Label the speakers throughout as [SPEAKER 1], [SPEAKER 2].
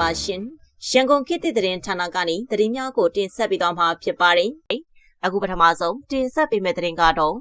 [SPEAKER 1] ပါရှင်။ရန်ကုန်ခေတ်သစ်သတင်းဌာနကနေသတင်းများကိုတင်ဆက်ပေးသွားမှာဖြစ်ပါတယ်။အခုပထမဆုံးတင်ဆက်ပေးမယ့်သတင်းကတော့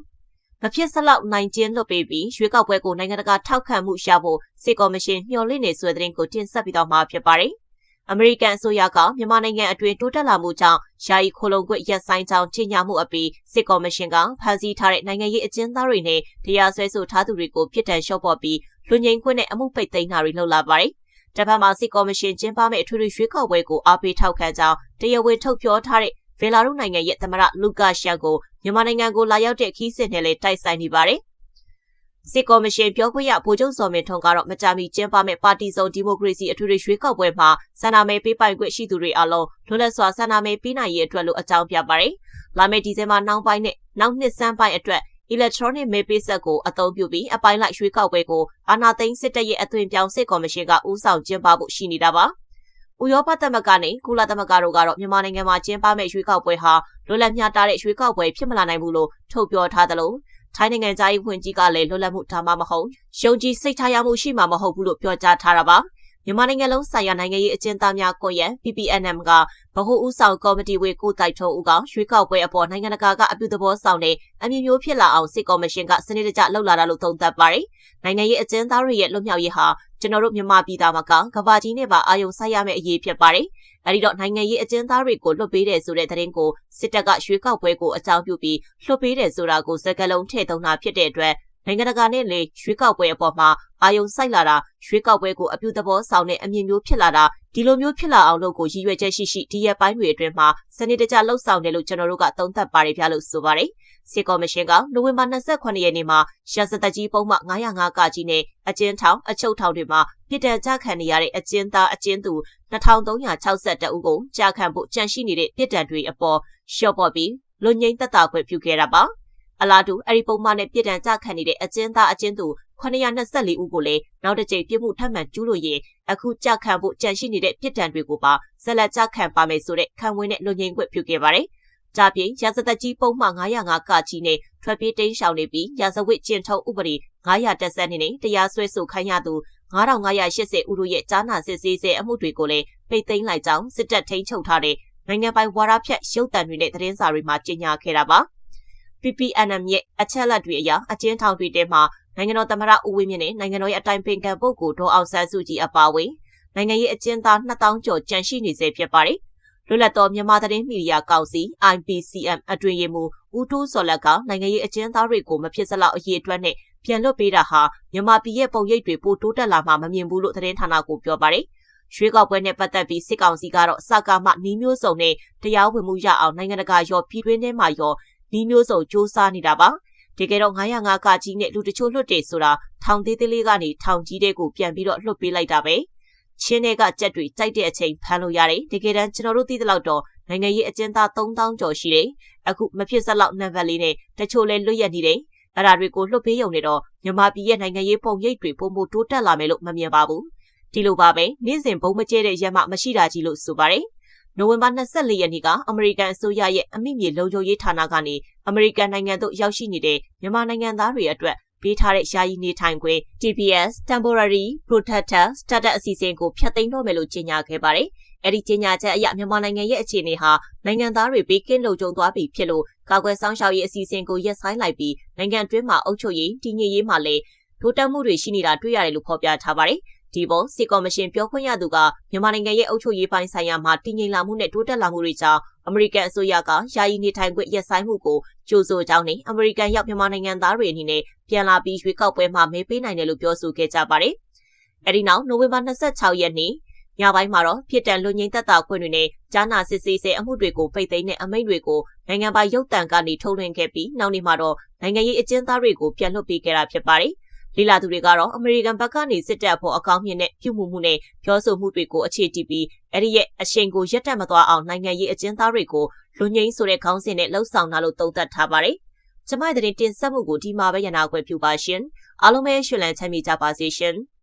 [SPEAKER 1] မဖြစ်စလောက်နိုင်ကျင်းလွတ်ပေးပြီးရွေးကောက်ပွဲကိုနိုင်ငံတကာထောက်ခံမှုရဖို့စစ်ကော်မရှင်မျှော်လင့်နေဆိုတဲ့သတင်းကိုတင်ဆက်ပေးသွားမှာဖြစ်ပါတယ်။အမေရိကန်အစိုးရကမြန်မာနိုင်ငံအတွင်းတိုးတက်လာမှုကြောင့်ယာယီခိုလုံခွင့်ရပ်ဆိုင်ကြောင်းကြေညာမှုအပြီးစစ်ကော်မရှင်ကဖမ်းဆီးထားတဲ့နိုင်ငံရေးအကျဉ်းသားတွေနဲ့တရားစွဲဆိုထားသူတွေကိုပြစ်ဒဏ်လျှော့ပေါ့ပြီးလူငင်ခွင့်နဲ့အမှုပိတ်သိမ်းတာတွေလုပ်လာပါတယ်။ တပတ်မှာစစ်ကော်မရှင်ကျင်းပမယ့်အထွေထွေရွေးကောက်ပွဲကိုအားပေးထောက်ခံကြောင်းတရားဝင်ထုတ်ပြောထားတဲ့ဗီလာရုနိုင်ငံရဲ့သမ္မတလူကာရှန်ကိုမြန်မာနိုင်ငံကိုလာရောက်တဲ့ခီးစစ်နဲ့လည်းတိုက်ဆိုင်နေပါတယ်။စစ်ကော်မရှင်ပြောခွင့်ရဗိုလ်ချုပ်စော်မင်းထွန်းကတော့မကြာမီကျင်းပမယ့်ပါတီစုံဒီမိုကရေစီအထွေထွေရွေးကောက်ပွဲမှာဆန္ဒမဲပေးပိုင်ခွင့်ရှိသူတွေအလုံးလွတ်လပ်စွာဆန္ဒမဲပေးနိုင်ရေးအတွက်လို့အကြောင်းပြပါတယ်။လာမယ့်ဒီဇင်ဘာနောက်ပိုင်းနဲ့နောက်နှစ်စမ်းပိုင်းအတွက် electronic မဲပေးဆက်ကိုအသုံးပြုပြီးအပိုင်းလိုက်ရွှေ့ကောက်ပွဲကိုအာဏာသိမ်းစစ်တပ်ရဲ့အသွင်ပြောင်းစစ်ကော်မရှင်ကဦးဆောင်ကျင်းပဖို့ရှိနေတာပါ။ဥရောပသမဂ္ဂနဲ့ကုလသမဂ္ဂတို့ကတော့မြန်မာနိုင်ငံမှာကျင်းပမယ့်ရွှေ့ကောက်ပွဲဟာလွတ်လပ်မျှတတဲ့ရွှေ့ကောက်ပွဲဖြစ်မလာနိုင်ဘူးလို့ထုတ်ပြောထားသလိုထိုင်းနိုင်ငံသားရေးဝန်ကြီးကလည်းလွတ်လပ်မှုဒါမှမဟုတ်ယုံကြည်စိတ်ထားရမှုရှိမှာမဟုတ်ဘူးလို့ပြောကြားထားတာပါ။ မြန်မာနိုင်ငံလုံးဆိုင်ရာနိုင်ငံရေးအကျဉ်းသားများကွန်ရက် PPNM ကဗဟိုဦးဆောင်ကော်မတီဝေကိုတိုက်ထုံးဦးကရွေးကောက်ပွဲအပေါ်နိုင်ငံတကာကအပြုသဘောဆောင်တဲ့အမြင်မျိုးဖြစ်လာအောင်စစ်ကော်မရှင်ကစနစ်တကျလှုပ်လာတာလို့သုံးသပ်ပါတယ်။နိုင်ငံရေးအကျဉ်းသားတွေရဲ့လွတ်မြောက်ရေးဟာကျွန်တော်တို့မြန်မာပြည်သားမှာကကဘာကြီးနဲ့ပါအာယုံဆိုင်ရမယ့်အရေးဖြစ်ပါတယ်။အဲဒီတော့နိုင်ငံရေးအကျဉ်းသားတွေကိုလွတ်ပေးတယ်ဆိုတဲ့သတင်းကိုစစ်တပ်ကရွှေကောက်ပွဲကိုအကြောင်းပြုပြီးလွတ်ပေးတယ်ဆိုတာကိုစကလုံးထည့်သုံးတာဖြစ်တဲ့အတွက် နိုင်ငံတကာနဲ့လေရွေးကောက်ပွဲအပေါ်မှာအာယုံစိုက်လာတာရွေးကောက်ပွဲကိုအပြုသဘောဆောင်တဲ့အမြင်မျိုးဖြစ်လာတာဒီလိုမျိုးဖြစ်လာအောင်လို့ကိုရည်ရွယ်ချက်ရှိရှိဒီရက်ပိုင်းတွေအတွင်းမှာစနစ်တကျလှုပ်ဆောင်တယ်လို့ကျွန်တော်တို့ကသုံးသပ်ပါတယ်ဗျာလို့ဆိုပါတယ်စစ်ကော်မရှင်ကနိုဝင်ဘာ28ရက်နေ့မှာရာဇသက်ကြီးပုံမှ905ကကြီးနဲ့အကျဉ်းထောင်အချုပ်ထောင်တွေမှာပြည်တံကြခံနေရတဲ့အကျဉ်းသားအကျဉ်းသူ2362ဦးကိုကြာခံဖို့ကြန့်ရှိနေတဲ့ပြည်တံတွေအပေါ်ရှော့ပေါ်ပြီးလွန်ငင်းတက်တာခွင့်ပြုခဲ့တာပါ။ အလားတူအဲ့ဒီပုံမှန်နဲ့ပြည်တံကြခံနေတဲ့အကျဉ်းသားအကျဉ်းသူ924ဦးကိုလည်းနောက်တစ်ကြိမ်ပြစ်မှုထပ်မံကျူးလွန်ရင်အခုကြခံဖို့ကြံရှိနေတဲ့ပြည်တံတွေကိုပါဆက်လက်ကြခံပါမယ်ဆိုတဲ့ခံဝင်တဲ့လူငင်ခွင့်ပြုခဲ့ပါတယ်။ကြပြင်းရာဇသက်ကြီးပုံမှန်905ကကြီးနဲ့ထွက်ပြေးတိမ်းရှောင်နေပြီးရာဇဝတ်ကျင့်ထုံးဥပဒေ910နဲ့တရားစွဲဆိုခိုင်းရသူ9580ဦးတို့ရဲ့ကြားနာစစ်ဆေးဆဲအမှုတွေကိုလည်းပိတ်သိမ်းလိုက်ကြောင်းစစ်တပ်ထိန်းချုပ်ထားတဲ့နိုင်ငံပိုင်ဝါဒဖြတ်ရုပ်တံတွေနဲ့သတင်းစာတွေမှာကြေညာခဲ့တာပါ။ PPNM ရဲ့အချက်လက်တွေအရအကျဉ်းထောင်တွေထဲမှာနိုင်ငံတော်သမ္မတဦးဝင်းမြင့်နဲ့နိုင်ငံတော်ရဲ့အတိုင်ပင်ခံပုဂ္ဂိုလ်ဒေါ်အောင်ဆန်းစုကြည်အပါအဝင်နိုင်ငံရေးအကျဉ်းသား2000ကျော်ကြန့်ရှိနေစေဖြစ်ပါတယ်။လွတ်လပ်သောမြန်မာသတင်းမီဒီယာကောင်စီ IPCM အတွင်ရေးမှူးဦးတိုးစော်လက်ကနိုင်ငံရေးအကျဉ်းသားတွေကိုမဖြစ်စလောက်အရေးအတွက်နဲ့ပြန်လွတ်ပေးတာဟာမြန်မာပြည်ရဲ့ပုံရိပ်တွေပိုတိုးတက်လာမှမမြင်ဘူးလို့သတင်းဌာနကိုပြောပါတယ်။ရွှေကောက်ပွဲနဲ့ပတ်သက်ပြီးစစ်ကောင်စီကတော့စကားမှနှီးမျိုးစုံနဲ့တရားဝင်မှုရအောင်နိုင်ငံတကာရောပြည်တွင်းထဲမှာရော နီးမျိုးစုံစ조사နေတာပါတကယ်တော့905ကကြီးနဲ့လူတချို့လွတ်တယ်ဆိုတာထောင်သေးသေးလေးကနေထောင်ကြီးတဲ့ကိုပြန်ပြီးတော့လွတ်ပေးလိုက်တာပဲချင်းတွေကကြက်တွေကြိုက်တဲ့အချိန်ဖမ်းလို့ရတယ်တကယ်တမ်းကျွန်တော်တို့သိတဲ့လောက်တော့နိုင်ငံရေးအကျဉ်းသား3000ကျော်ရှိတယ်အခုမဖြစ်စလောက်နံပါတ်လေးနဲ့တချို့လဲလွတ်ရနေတယ်အဲ့ဒါတွေကိုလွတ်ပေးရုံနဲ့တော့မြန်မာပြည်ရဲ့နိုင်ငံရေးပုံရိပ်တွေပုံမတိုးတက်လာမယ်လို့မမြင်ပါဘူးဒီလိုပါပဲနေ့စဉ်ဘုံမကျဲတဲ့ရက်မှမရှိတာကြီးလို့ဆိုပါတယ် နိုဝင်ဘာ24ရက်နေ့ကအမေရိကန်အစိုးရရဲ့အမိမြေလုံခြုံရေးဌာနကနေအမေရိကန်နိုင်ငံသို့ရောက်ရှိနေတဲ့မြန်မာနိုင်ငံသားတွေအတွက်ပေးထားတဲ့ယာယီနေထိုင်ခွင့် TPS Temporary Protector Status အစီအစဉ်ကိုဖျက်သိမ်းတော့မယ်လို့ကြေညာခဲ့ပါတယ်။အဲဒီကြေညာချက်အရမြန်မာနိုင်ငံရဲ့အခြေအနေဟာနိုင်ငံသားတွေဘေးကင်းလုံခြုံသွားပြီဖြစ်လို့ကာကွယ်ဆောင်ရှောက်ရေးအစီအစဉ်ကိုရပ်ဆိုင်းလိုက်ပြီးနိုင်ငံတွင်းမှာအုပ်ချုပ်ရေးတည်ငြိမ်ရေးမှာလည်းထိုးတက်မှုတွေရှိနေတာတွေ့ရတယ်လို့ဖော်ပြထားပါတယ်။ ဒီပေါ်စစ်ကော်မရှင်ပြောခွင့်ရသူကမြန်မာနိုင်ငံရဲ့အုပ်ချုပ်ရေးပိုင်းဆိုင်ရာမှာတည်ငြိမ်လာမှုနဲ့တိုးတက်လာမှုတွေကြောင့်အမေရိကန်အစိုးရကယာယီနေထိုင်ခွင့်ရပ်ဆိုင်းမှုကိုကြိုဆိုကြောင်းနဲ့အမေရိကန်ရောက်မြန်မာနိုင်ငံသားတွေအနေနဲ့ပြန်လာပြီးရွေးကောက်ပွဲမှာမဲပေးနိုင်တယ်လို့ပြောဆိုခဲ့ကြပါတယ်။အဲဒီနောက်နိုဝင်ဘာ26ရက်နေ့ညပိုင်းမှာတော့ဖြစ်တန်လူငိမ့်သက်တာခွင့်တွေနဲ့ဂျာနာစစ်ဆေးဆဲအမှုတွေကိုပိတ်သိမ်းတဲ့အမိန့်တွေကိုနိုင်ငံပိုင်ရုပ်တံကနေထုတ်လွှင့်ခဲ့ပြီးနောက်နေ့မှာတော့နိုင်ငံရေးအကျဉ်းသားတွေကိုပြန်လွှတ်ပေးခဲ့တာဖြစ်ပါတယ်။ လေလာသူတွေကတော့အမေရိကန်ဘက်ကနေစစ်တပ်ဖို့အကောင်းမြင်တဲ့ပြုမှုမှုနဲ့ပြောဆိုမှုတွေကိုအခြေတည်ပြီးအဲ့ဒီရဲ့အရှိန်ကိုရက်တက်မသွားအောင်နိုင်ငံရေးအကျဉ်းသားတွေကိုလူငိမ့်ဆိုတဲ့ခေါင်းစဉ်နဲ့လှုပ်ဆောင်တာလို့သုံးသပ်ထားပါတယ်။ကျမတဲ့တင်ဆက်မှုကိုဒီမှာပဲရနာခွင့်ပြုပါရှင်။အားလုံးပဲရှင်လန်းချမ်းမြေကြပါစေရှင်။